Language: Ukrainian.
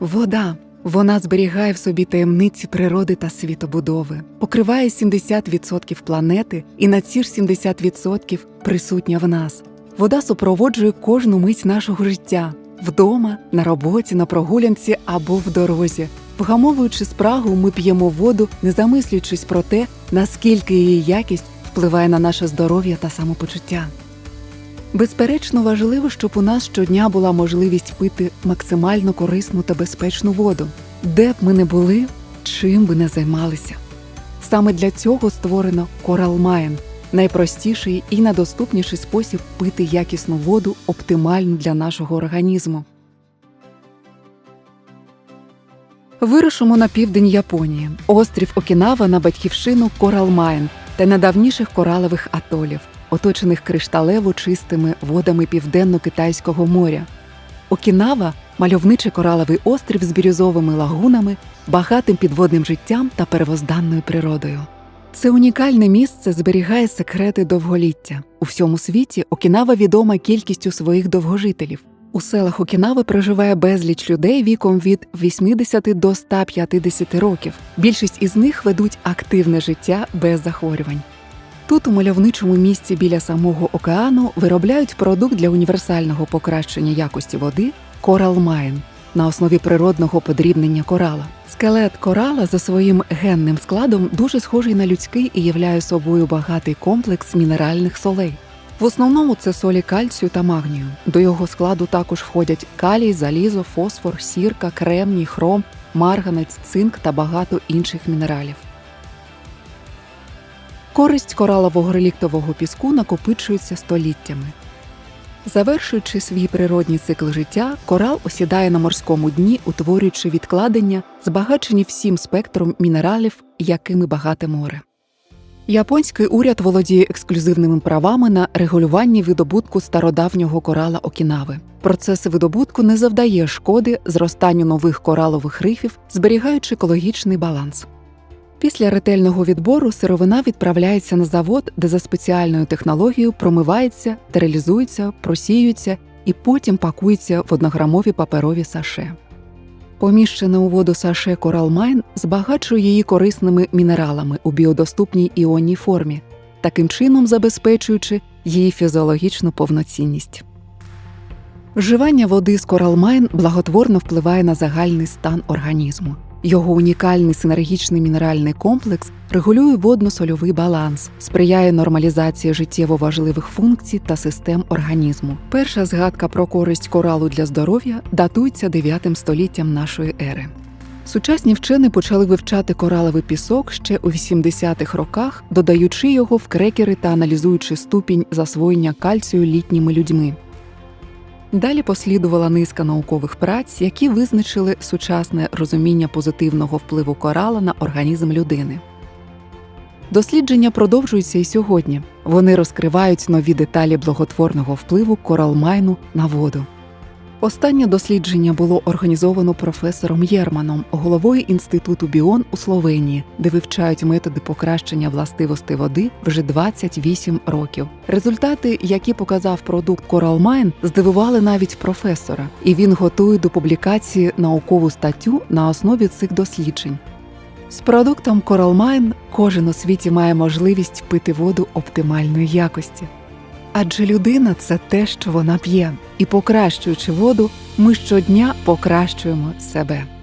Вода. Вона зберігає в собі таємниці природи та світобудови, покриває 70% планети, і на ці ж 70% присутня в нас. Вода супроводжує кожну мить нашого життя вдома, на роботі, на прогулянці або в дорозі. Вгамовуючи спрагу, ми п'ємо воду, не замислюючись про те, наскільки її якість впливає на наше здоров'я та самопочуття. Безперечно, важливо, щоб у нас щодня була можливість пити максимально корисну та безпечну воду, де б ми не були, чим би не займалися. Саме для цього створено Mine – найпростіший і найдоступніший спосіб пити якісну воду оптимально для нашого організму. Вирушимо на південь Японії, острів Окінава на батьківщину Coral та найдавніших коралових атолів, оточених кришталево чистими водами південно-китайського моря. Окінава мальовничий кораловий острів з бірюзовими лагунами, багатим підводним життям та первозданною природою. Це унікальне місце зберігає секрети довголіття. У всьому світі Окінава відома кількістю своїх довгожителів. У селах Окінави проживає безліч людей віком від 80 до 150 років. Більшість із них ведуть активне життя без захворювань. Тут, у мальовничому місці біля самого океану, виробляють продукт для універсального покращення якості води Mine на основі природного подрібнення корала. Скелет корала за своїм генним складом дуже схожий на людський і являє собою багатий комплекс мінеральних солей. В основному це солі кальцію та магнію. До його складу також входять калій, залізо, фосфор, сірка, кремній, хром, марганець, цинк та багато інших мінералів. Користь коралового реліктового піску накопичується століттями. Завершуючи свій природній цикл життя, корал осідає на морському дні, утворюючи відкладення, збагачені всім спектром мінералів, якими багате море. Японський уряд володіє ексклюзивними правами на регулювання видобутку стародавнього корала Окінави. Процес видобутку не завдає шкоди зростанню нових коралових рифів, зберігаючи екологічний баланс. Після ретельного відбору сировина відправляється на завод, де за спеціальною технологією промивається, стерилізується, просіюється і потім пакується в однограмові паперові саше. Поміщене у воду саше Mine збагачує її корисними мінералами у біодоступній іонній формі, таким чином забезпечуючи її фізіологічну повноцінність. Вживання води з Mine благотворно впливає на загальний стан організму. Його унікальний синергічний мінеральний комплекс регулює водно-сольовий баланс, сприяє нормалізації життєво важливих функцій та систем організму. Перша згадка про користь коралу для здоров'я датується 9 століттям нашої ери. Сучасні вчені почали вивчати кораловий пісок ще у 80-х роках, додаючи його в крекери та аналізуючи ступінь засвоєння кальцію літніми людьми. Далі послідувала низка наукових праць, які визначили сучасне розуміння позитивного впливу корала на організм людини. Дослідження продовжуються і сьогодні. Вони розкривають нові деталі благотворного впливу коралмайну на воду. Останнє дослідження було організовано професором Єрманом, головою інституту Біон у Словенії, де вивчають методи покращення властивостей води вже 28 років. Результати, які показав продукт Mine, здивували навіть професора, і він готує до публікації наукову статтю на основі цих досліджень. З продуктом Mine кожен у світі має можливість пити воду оптимальної якості. Адже людина це те, що вона п'є, і покращуючи воду, ми щодня покращуємо себе.